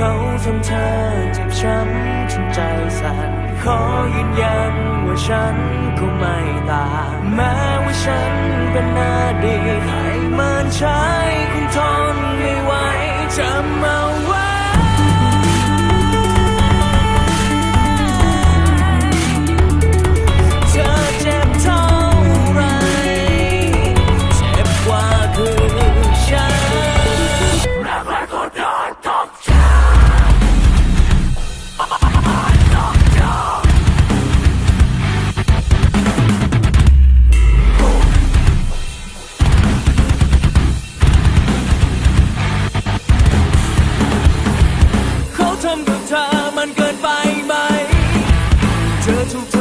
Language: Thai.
ขาทำเธอเจ็บช้ำจนใจสั่นขอยืนยันว่าฉันก็ไม่ตางแม้ว่าฉันเป็นนาดีให้มันใช้คงทนไม่ไหวจะมา เข